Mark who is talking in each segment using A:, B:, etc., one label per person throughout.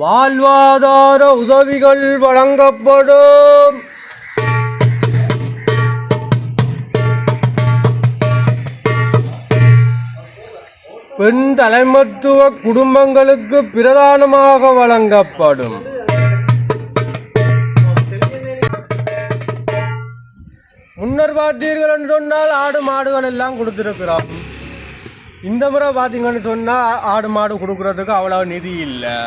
A: வாழ்வாதார உதவிகள் வழங்கப்படும். பெண் தலைமத்துவ குடும்பங்களுக்கு பிரதானமாக வழங்கப்படும். முன்னர் பார்த்தீர்கள் என்று சொன்னால் ஆடு மாடுகள் எல்லாம் கொடுத்துருக்குறோம் இந்த முறை பார்த்தீங்கன்னு சொன்னால் ஆடு மாடு கொடுக்குறதுக்கு அவ்வளோ நிதி இல்லை.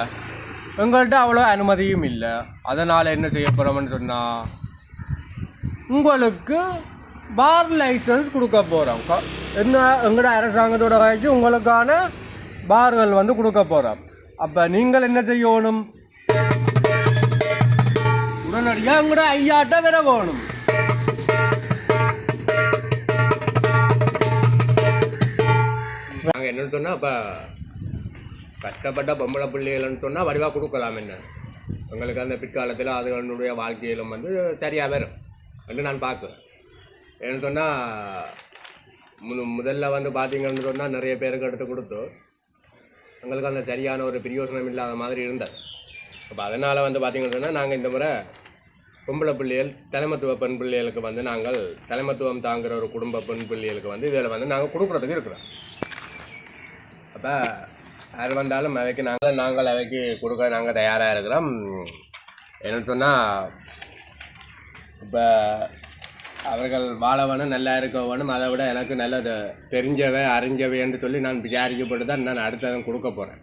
A: எங்கள்கிட்ட அவ்வளோ அனுமதியும் இல்லை. அதனால் என்ன செய்ய போகிறோம்னு சொன்னால் உங்களுக்கு பார் லைசன்ஸ் கொடுக்க போகிறோம் என்ன எங்களோட அரசாங்கத்தோட கழிச்சு உங்களுக்கான பார்கள் வந்து கொடுக்க போகிறோம் அப்போ நீங்கள் என்ன செய்யணும்? உடனடியாக உங்களோட ஐயாட்ட வர போகணும் நாங்கள் என்னன்னு சொன்னால் அப்போ கஷ்டப்பட்ட பொம்பளை பிள்ளைகள்னு சொன்னால் வடிவாக கொடுக்கலாம் என்ன? உங்களுக்கு அந்த பிற்காலத்தில் அதுகளுடைய வாழ்க்கையிலும் வந்து சரியாக வரும். என்று நான் பார்க்குறேன். ஏன்னு சொன்னால் மு முதல்ல வந்து பார்த்தீங்கன்னு சொன்னால் நிறைய பேருக்கு எடுத்து கொடுத்து எங்களுக்கு அந்த சரியான ஒரு பிரயோசனம் இல்லாத மாதிரி இருந்தது. அப்போ அதனால் வந்து பார்த்தீங்கன்னு சொன்னால் நாங்கள் இந்த முறை பொம்பளை பிள்ளைகள் தலைமத்துவ பெண் பிள்ளைகளுக்கு வந்து நாங்கள் தலைமத்துவம் தாங்குகிற ஒரு குடும்ப பெண் பிள்ளைகளுக்கு வந்து இதில் வந்து நாங்கள் கொடுக்குறதுக்கு இருக்கிறோம். அப்போ யார் வந்தாலும் அவைக்கு நாங்கள் நாங்கள் அவைக்கு கொடுக்க நாங்கள் தயாராக இருக்கிறோம். என்ன சொன்னால் இப்போ அவர்கள் வாழவனும் நல்லா இருக்கவனும் அதை விட எனக்கு நல்லது தெரிஞ்சவை அறிஞ்சவைன்னு சொல்லி நான் விசாரிக்கப்பட்டு தான் நான் அடுத்ததும் கொடுக்க போகிறேன்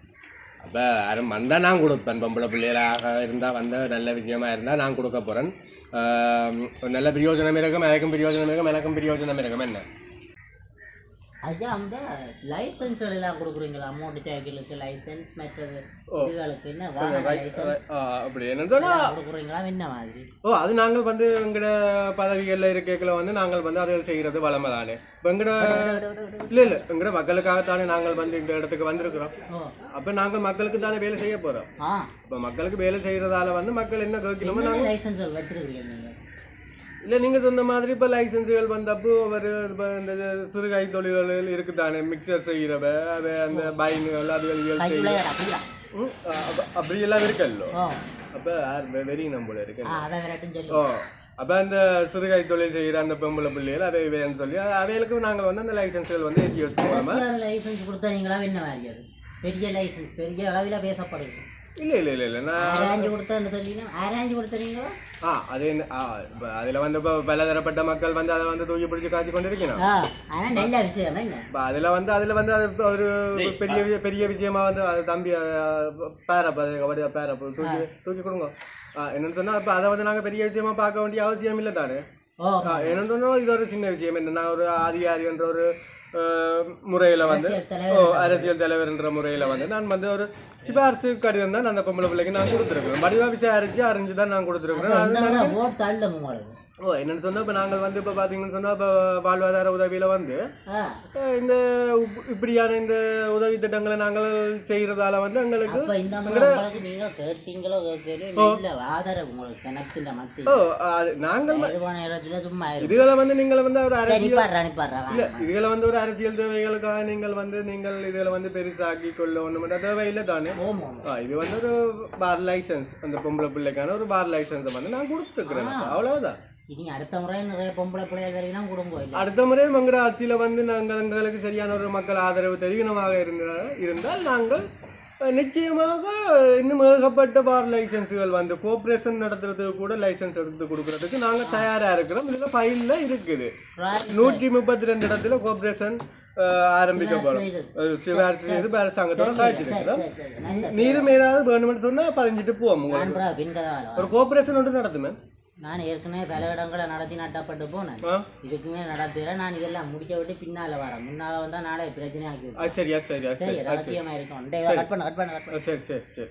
A: அப்போ அரும் வந்தால் நான் கொடுப்பேன். பொம்பளை பிள்ளைகளாக இருந்தால் வந்த நல்ல விஷயமா இருந்தால் நான் கொடுக்க போகிறேன் நல்ல பிரயோஜனம் இருக்கும் எனக்கும் பிரயோஜனம் இருக்கும் எனக்கும் பிரயோஜனம் இருக்கும். என்ன?
B: ஐயா அந்த லைசன்ஸ்கள் எல்லாம் கொடுக்குறீங்களா? அமௌண்ட் சைக்கிளுக்கு லைசன்ஸ் மற்றது இதுகளுக்கு என்ன லைசன்ஸ்
A: அப்படி என்னன்னு
B: கொடுக்குறீங்களா? என்ன மாதிரி?
A: ஓ அது நாங்கள் வந்து எங்களோட பதவிகளில் இருக்கைகளை வந்து நாங்கள் வந்து அதை செய்கிறது வளமை தானே. இப்போ எங்களோட இல்லை இல்லை எங்களோட மக்களுக்காகத்தானே நாங்கள் வந்து இந்த இடத்துக்கு வந்திருக்கிறோம். அப்போ நாங்கள் மக்களுக்கு தானே வேலை செய்ய போகிறோம்
B: ஆ.
A: இப்போ மக்களுக்கு வேலை செய்கிறதால வந்து மக்கள் என்ன கேட்கணுமோ நாங்கள்
B: லைசன்ஸ்கள் வச்சிருக்கீங்க
A: இல்லை நீங்கள் சொன்ன மாதிரி இப்போ லைசன்ஸுகள் வந்தப்போ ஒரு இந்த சிறு கை தொழில்கள் இருக்குதானே மிக்சர் செய்கிறவ அவ அந்த பைனுகள் அதுகள் அப்படி எல்லாம் இருக்கல்லோ? அப்போ வெறி நம்மள இருக்கு.
B: அதை
A: ஓ அப்போ அந்த சிறுகை தொழில் செய்கிற அந்த பொம்பளை பிள்ளைகள் அவை வேணும்னு சொல்லி அவைகளுக்கு நாங்கள் வந்து அந்த லைசன்ஸ்கள் வந்து ஏற்றி வச்சுக்கோமா
B: லைசன்ஸ் கொடுத்தீங்களா என்ன மாதிரி அது? பெரிய லைசன்ஸ் பெரிய அளவில் பேசப்படுது.
A: இல்லை இல்லை இல்லை இல்லை. நான்
B: ஆராய்ஞ்சு கொடுத்தேன்னு சொல்லினா ஆராய்ஞ்சு கொடுத்தீங்களா
A: ஆ அது என்ன அதில் வந்து இப்போ பலதரப்பட்ட மக்கள் வந்து அதை வந்து தூக்கி பிடிச்சி காய்ச்சி கொண்டு இருக்கணும்
B: ஆனால் நல்ல விஷயம்
A: இப்போ அதில் வந்து அதில் வந்து அது ஒரு பெரிய பெரிய விஷயமா வந்து அது தம்பி பேரப்ப கபடி பேரப்ப தூக்கி தூக்கி கொடுங்க. என்னன்னு சொன்னால் இப்போ அதை வந்து நாங்கள் பெரிய விஷயமா பார்க்க வேண்டிய அவசியம் இல்லை தானே? என்னன்னு இது ஒரு சின்ன விஷயம். என்ன நான் ஒரு அதிகாரி என்ற ஒரு முறையில் வந்து
B: அரசியல் தலைவர்
A: ஓ அரசியல் தலைவர் என்ற முறையில் வந்து நான் வந்து ஒரு சிபாரிசு கடிதம் தான் அந்த பொம்பளை பிள்ளைக்கு நான் கொடுத்துருக்கேன் வடிவா விசாரிச்சு அறிஞ்சு தான் நான் கொடுத்துருக்கேன் ஓ என்னன்னு சொன்னால் இப்போ நாங்கள் வந்து இப்போ பார்த்தீங்கன்னு சொன்னால் இப்போ வாழ்வாதார உதவியில் வந்து இந்த இப்படியான இந்த உதவி திட்டங்களை நாங்கள் செய்கிறதால வந்து எங்களுக்கு ஓ. நாங்கள் இதுகளை வந்து நீங்கள் வந்து ஒரு அரசியல் இல்ல இதுகளை வந்து ஒரு அரசியல் தேவைகளுக்காக நீங்கள் வந்து நீங்கள் இதுல வந்து பெருசாக்கி கொள்ள ஒன்று தேவையில்லை தானே?
B: ஓம் ஓம்.
A: ஆ, இது வந்து ஒரு பார் லைசன்ஸ் அந்த பொம்பளை பிள்ளைக்கான ஒரு பார் லைசன்ஸ் வந்து நான் கொடுத்துருக்குறேன் அவ்வளவுதான்.
B: இனி அடுத்த முறை நிறைய பொம்பளை பிள்ளைகள் வரைக்கும் கொடுங்க இல்ல
A: அடுத்த முறை எங்களோட ஆட்சியில வந்து நாங்கள் எங்களுக்கு சரியான ஒரு மக்கள் ஆதரவு தெரிவினமாக இருந்தால் இருந்தால் நாங்கள் நிச்சயமாக இன்னும் ஏகப்பட்ட பார் லைசன்ஸுகள் வந்து கோஆப்ரேஷன் நடத்துறதுக்கு கூட லைசன்ஸ் எடுத்து கொடுக்கறதுக்கு நாங்கள் தயாராக இருக்கிறோம் இதில் ஃபைலில் இருக்குது நூற்றி முப்பத்தி ரெண்டு இடத்துல கோஆப்ரேஷன் ஆரம்பிக்கப்படும் அஹ், சிபாரிசு செய்து அரசாங்கத்தோட காய்ச்சிருக்கிறோம் நீரும் ஏதாவது வேணும்னு சொன்னால் பதிஞ்சிட்டு போவோம் ஒரு கோஆப்ரேஷன் ஒன்று நடத்துமே
B: நான் ஏற்கனவே பல இடங்களை நடத்தி நட்டப்பட்டு போனேன். இதுக்குமே நடத்துகிற நான் இதெல்லாம் முடிக்க விட்டு பின்னால வரேன். முன்னால வந்தா நாளை பிரச்சனை ஆக்கி
A: ஆ, சரியா சரியா
B: சரி
A: சரி
B: ரகசியமா இருக்கும் கட் பண்ண கட் பண்ண கட் பண்ண.
A: சரி சரி சரி.